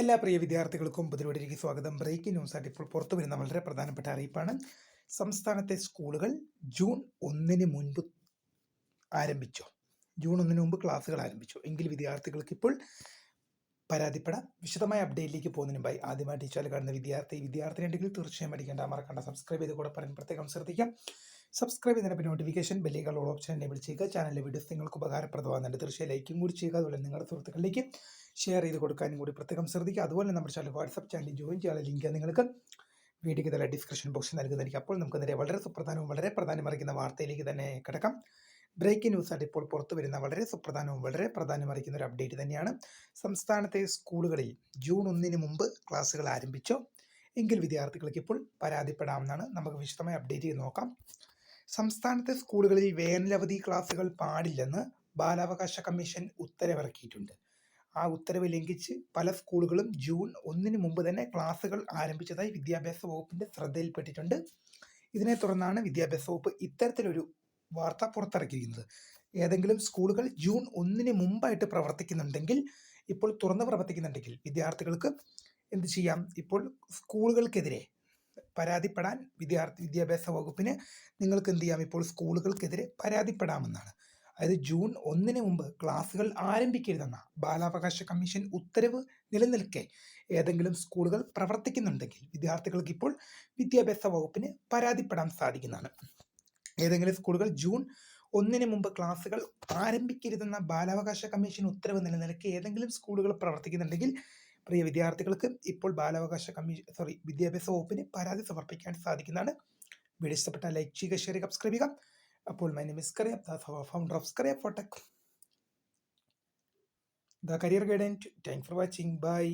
എല്ലാ പ്രിയ വിദ്യാർത്ഥികൾക്കും പുതിയവരിലേക്ക് സ്വാഗതം. ബ്രേക്കിംഗ് ന്യൂസ് ആയിട്ട് ഇപ്പോൾ പുറത്തു വരുന്ന വളരെ പ്രധാനപ്പെട്ട അറിയിപ്പാണ്. സംസ്ഥാനത്തെ സ്കൂളുകൾ ജൂൺ ഒന്നിന് മുൻപ് ആരംഭിച്ചു. ജൂൺ ഒന്നിന് മുമ്പ് ക്ലാസ്സുകൾ ആരംഭിച്ചു. എങ്കിൽ വിദ്യാർത്ഥികൾക്ക് ഇപ്പോൾ പരാതിപ്പെടാം. വിശദമായ അപ്ഡേറ്റിലേക്ക് പോകുന്നതിന് മുമ്പായി ആദ്യമായിട്ട് ടീച്ചറിൽ കാണുന്ന വിദ്യാർത്ഥി വിദ്യാർത്ഥിനി ഉണ്ടെങ്കിൽ തീർച്ചയായും പഠിക്കേണ്ട മറക്കേണ്ട. സബ്സ്ക്രൈബ് ചെയ്ത് കൂടെ പറയാൻ പ്രത്യേകം ശ്രദ്ധിക്കാം. സബ്സ്ക്രൈബ് ചെയ്തതിന് പിന്നെ നോട്ടിഫിക്കേഷൻ ബെല്ലുകൾ ഓൾ ഓപ്ഷൻ എനേബിൾ ചെയ്യുക. ചാനലിലെ വീഡിയോസ് നിങ്ങൾക്ക് ഉപകാരപ്രദമാകുന്നുണ്ട്. തീർച്ചയായും ലൈക്കും കൂടി ചെയ്യുക. അതുപോലെ നിങ്ങളുടെ സുഹൃത്തുക്കളിലേക്ക് ഷെയർ ചെയ്ത് കൊടുക്കാനും കൂടി പ്രത്യേകം ശ്രദ്ധിക്കുക. അതുപോലെ നമ്മുടെ ചാനൽ വാട്സപ്പ് ചാനലിൽ ജോയിൻ ചെയ്യാനുള്ള ലിങ്ക് നിങ്ങൾക്ക് വീഡിയോയ്ക്ക് തന്നെ ഡിസ്ക്രിപ്ഷൻ ബോക്സിൽ നൽകുന്നതായിരിക്കും അപ്പോൾ നമുക്ക് നേരെ വളരെ സുപ്രധാനവും വളരെ പ്രാധാന്യമറിയിക്കുന്ന വാർത്തയിലേക്ക് തന്നെ കിടക്കാം. ബ്രേക്കിംഗ് ന്യൂസ് ആയിട്ട് ഇപ്പോൾ പുറത്തു വരുന്ന വളരെ സുപ്രധാനവും വളരെ പ്രാധാന്യമറിയിക്കുന്ന ഒരു അപ്ഡേറ്റ് തന്നെയാണ്. സംസ്ഥാനത്തെ സ്കൂളുകളിൽ ജൂൺ ഒന്നിന് മുമ്പ് ക്ലാസ്സുകൾ ആരംഭിച്ചോ? എങ്കിൽ വിദ്യാർത്ഥികൾക്ക് ഇപ്പോൾ പരാതിപ്പെടാമെന്നാണ് നമുക്ക് വിശദമായി അപ്ഡേറ്റ് ചെയ്ത് നോക്കാം. സംസ്ഥാനത്തെ സ്കൂളുകളിൽ വേനലവധി ക്ലാസുകൾ പാടില്ലെന്ന് ബാലാവകാശ കമ്മീഷൻ ഉത്തരവിറക്കിയിട്ടുണ്ട്. ആ ഉത്തരവ് ലംഘിച്ച് പല സ്കൂളുകളും ജൂൺ ഒന്നിന് മുമ്പ് തന്നെ ക്ലാസുകൾ ആരംഭിച്ചതായി വിദ്യാഭ്യാസ വകുപ്പിന്റെ ശ്രദ്ധയിൽപ്പെട്ടിട്ടുണ്ട്. ഇതിനെ തുടർന്നാണ് വിദ്യാഭ്യാസ വകുപ്പ് ഇത്തരത്തിലൊരു വാർത്ത പുറത്തിറക്കിയിരിക്കുന്നത്. ഏതെങ്കിലും സ്കൂളുകൾ ജൂൺ ഒന്നിന് മുമ്പായിട്ട് പ്രവർത്തിക്കുന്നുണ്ടെങ്കിൽ ഇപ്പോൾ തുറന്ന് പ്രവർത്തിക്കുന്നുണ്ടെങ്കിൽ വിദ്യാർത്ഥികൾക്ക് എന്ത് ചെയ്യാം? ഇപ്പോൾ സ്കൂളുകൾക്കെതിരെ പരാതിപ്പെടാൻ വിദ്യാർത്ഥി വിദ്യാഭ്യാസ വകുപ്പിന് നിങ്ങൾക്ക് എന്ത് ചെയ്യാം? ഇപ്പോൾ സ്കൂളുകൾക്കെതിരെ പരാതിപ്പെടാമെന്നാണ്. അതായത് ജൂൺ ഒന്നിന് മുമ്പ് ക്ലാസ്സുകൾ ആരംഭിക്കരുതെന്ന ബാലാവകാശ കമ്മീഷൻ ഉത്തരവ് നിലനിൽക്കെ ഏതെങ്കിലും സ്കൂളുകൾ പ്രവർത്തിക്കുന്നുണ്ടെങ്കിൽ വിദ്യാർത്ഥികൾക്ക് ഇപ്പോൾ വിദ്യാഭ്യാസ വകുപ്പിന് പരാതിപ്പെടാൻ സാധിക്കുന്നതാണ്. ഏതെങ്കിലും സ്കൂളുകൾ ജൂൺ ഒന്നിന് മുമ്പ് ക്ലാസ്സുകൾ ആരംഭിക്കരുതെന്ന ബാലാവകാശ കമ്മീഷൻ ഉത്തരവ് നിലനിൽക്കെ ഏതെങ്കിലും സ്കൂളുകൾ പ്രവർത്തിക്കുന്നുണ്ടെങ്കിൽ പ്രിയ വിദ്യാർത്ഥികൾക്ക് ഇപ്പോൾ ബാലാവകാശ കമ്മീഷൻ സോറി വിദ്യാഭ്യാസ വകുപ്പിന് പരാതി സമർപ്പിക്കാൻ സാധിക്കുന്നതാണ്. വീഡിയോ ഇഷ്ടപ്പെട്ടാൽ ലൈക്ക് ചെയ്യുക ഷെയർ ചെയ്യുക സബ്സ്ക്രൈബ് ചെയ്യുക. അപ്പോൾ my name is founder of Scaria ഫോട്ടക് the career guidance. Thank for watching. Bye.